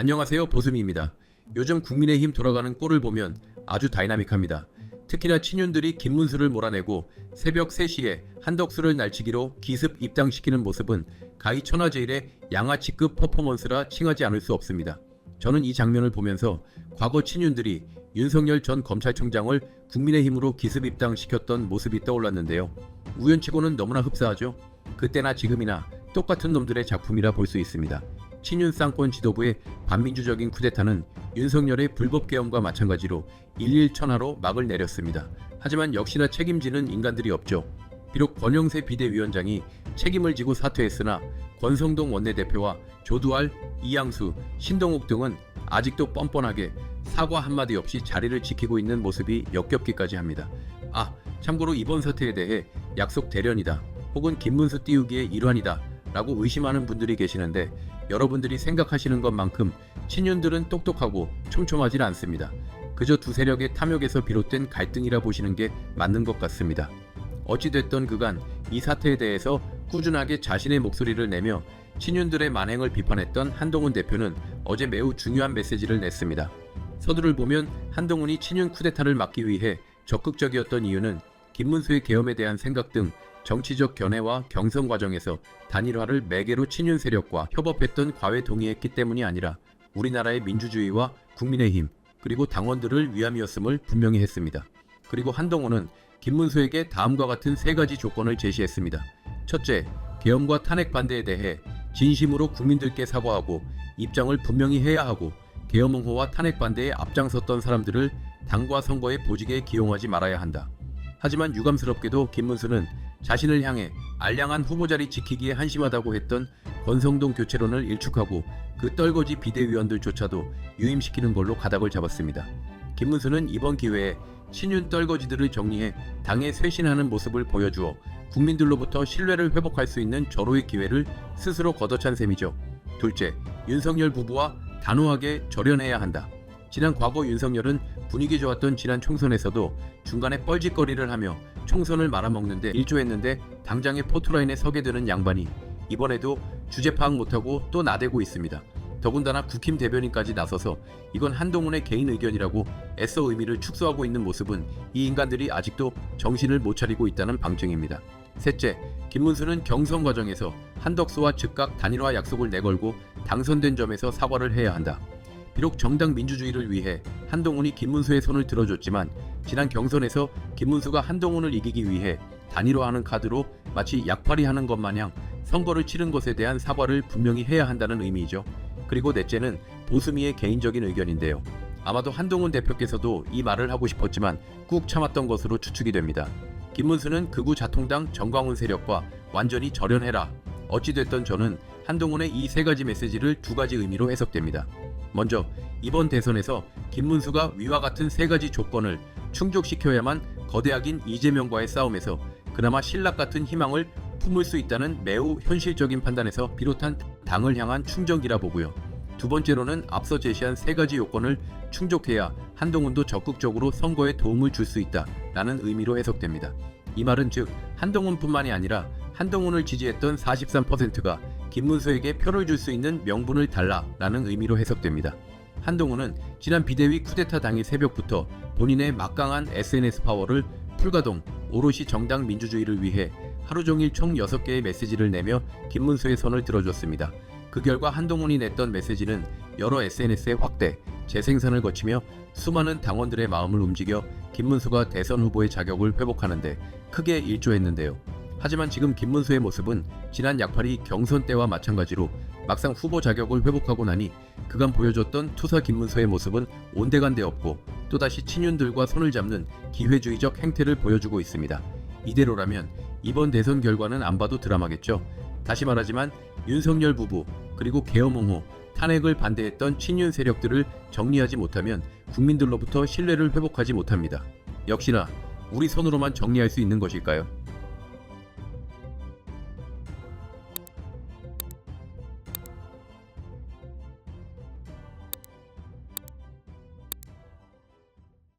안녕하세요 보수미입니다. 요즘 국민의힘 돌아가는 꼴을 보면 아주 다이나믹합니다. 특히나 친윤들이 김문수를 몰아내고 새벽 3시에 한덕수를 날치기로 기습 입당시키는 모습은 가히 천하제일의 양아치급 퍼포먼스라 칭하지 않을 수 없습니다. 저는 이 장면을 보면서 과거 친윤들이 윤석열 전 검찰총장을 국민의힘으로 기습 입당시켰던 모습이 떠올랐는데요. 우연치고는 너무나 흡사하죠. 그때나 지금이나 똑같은 놈들의 작품이라 볼 수 있습니다. 친윤 쌍권 지도부의 반민주적인 쿠데타는 윤석열의 불법 계엄과 마찬가지로 일일천하로 막을 내렸습니다. 하지만 역시나 책임지는 인간들이 없죠. 비록 권영세 비대위원장이 책임을 지고 사퇴했으나 권성동 원내대표와 조두알, 이양수, 신동욱 등은 아직도 뻔뻔하게 사과 한마디 없이 자리를 지키고 있는 모습이 역겹기까지 합니다. 아, 참고로 이번 사태에 대해 약속 대련이다 혹은 김문수 띄우기의 일환이다 라고 의심하는 분들이 계시는데 여러분들이 생각하시는 것만큼 친윤들은 똑똑하고 촘촘하지 않습니다. 그저 두 세력의 탐욕에서 비롯된 갈등이라 보시는 게 맞는 것 같습니다. 어찌됐던 그간 이 사태에 대해서 꾸준하게 자신의 목소리를 내며 친윤들의 만행을 비판했던 한동훈 대표는 어제 매우 중요한 메시지를 냈습니다. 서두를 보면 한동훈이 친윤 쿠데타를 막기 위해 적극적이었던 이유는 김문수의 계엄에 대한 생각 등 정치적 견해와 경선 과정에서 단일화를 매개로 친윤 세력과 협업했던 과외 동의했기 때문이 아니라 우리나라의 민주주의와 국민의힘 그리고 당원들을 위함이었음을 분명히 했습니다. 그리고 한동훈은 김문수에게 다음과 같은 세 가지 조건을 제시했습니다. 첫째, 계엄과 탄핵 반대에 대해 진심으로 국민들께 사과하고 입장을 분명히 해야 하고 계엄 옹호와 탄핵 반대에 앞장섰던 사람들을 당과 선거의 보직에 기용하지 말아야 한다. 하지만 유감스럽게도 김문수는 자신을 향해 알량한 후보 자리 지키기에 한심하다고 했던 권성동 교체론을 일축하고 그 떨거지 비대위원들조차도 유임시키는 걸로 가닥을 잡았습니다. 김문수는 이번 기회에 친윤 떨거지들을 정리해 당에 쇄신하는 모습을 보여주어 국민들로부터 신뢰를 회복할 수 있는 절호의 기회를 스스로 걷어찬 셈이죠. 둘째, 윤석열 부부와 단호하게 절연해야 한다. 지난 과거 윤석열은 분위기 좋았던 지난 총선에서도 중간에 뻘짓거리를 하며 총선을 말아먹는데 일조했는데 당장의 포트라인에 서게 되는 양반이 이번에도 주제 파악 못하고 또 나대고 있습니다. 더군다나 국힘 대변인까지 나서서 이건 한동훈의 개인 의견이라고 애써 의미를 축소하고 있는 모습은 이 인간들이 아직도 정신을 못 차리고 있다는 방증입니다. 셋째, 김문수는 경선 과정에서 한덕수와 즉각 단일화 약속을 내걸고 당선된 점에서 사과를 해야 한다. 비록 정당 민주주의를 위해 한동훈이 김문수의 손을 들어줬지만 지난 경선에서 김문수가 한동훈을 이기기 위해 단일화하는 카드로 마치 약팔이하는 것 마냥 선거를 치른 것에 대한 사과를 분명히 해야 한다는 의미이죠. 그리고 넷째는 보수미의 개인적인 의견인데요. 아마도 한동훈 대표께서도 이 말을 하고 싶었지만 꾹 참았던 것으로 추측이 됩니다. 김문수는 극우 자통당 정광훈 세력과 완전히 절연해라. 어찌됐든 저는 한동훈의 이 세 가지 메시지를 두 가지 의미로 해석됩니다. 먼저 이번 대선에서 김문수가 위와 같은 세 가지 조건을 충족시켜야만 거대학인 이재명과의 싸움에서 그나마 신락 같은 희망을 품을 수 있다는 매우 현실적인 판단에서 비롯한 당을 향한 충정이라 보고요. 두 번째로는 앞서 제시한 세 가지 요건을 충족해야 한동훈도 적극적으로 선거에 도움을 줄 수 있다라는 의미로 해석됩니다. 이 말은 즉 한동훈뿐만이 아니라 한동훈을 지지했던 43%가 김문수에게 표를 줄 수 있는 명분을 달라라는 의미로 해석됩니다. 한동훈은 지난 비대위 쿠데타 당일 새벽부터 본인의 막강한 SNS 파워를 풀가동 오롯이 정당 민주주의를 위해 하루 종일 총 6개의 메시지를 내며 김문수의 손을 들어줬습니다. 그 결과 한동훈이 냈던 메시지는 여러 SNS의 확대, 재생산을 거치며 수많은 당원들의 마음을 움직여 김문수가 대선 후보의 자격을 회복하는데 크게 일조했는데요. 하지만 지금 김문수의 모습은 지난 약팔이 경선 때와 마찬가지로 막상 후보 자격을 회복하고 나니 그간 보여줬던 투사 김문수의 모습은 온데간데 없고 또다시 친윤들과 손을 잡는 기회주의적 행태를 보여주고 있습니다. 이대로라면 이번 대선 결과는 안 봐도 드라마겠죠. 다시 말하지만 윤석열 부부 그리고 계엄옹호 탄핵을 반대했던 친윤 세력들을 정리하지 못하면 국민들로부터 신뢰를 회복하지 못합니다. 역시나 우리 손으로만 정리할 수 있는 것일까요?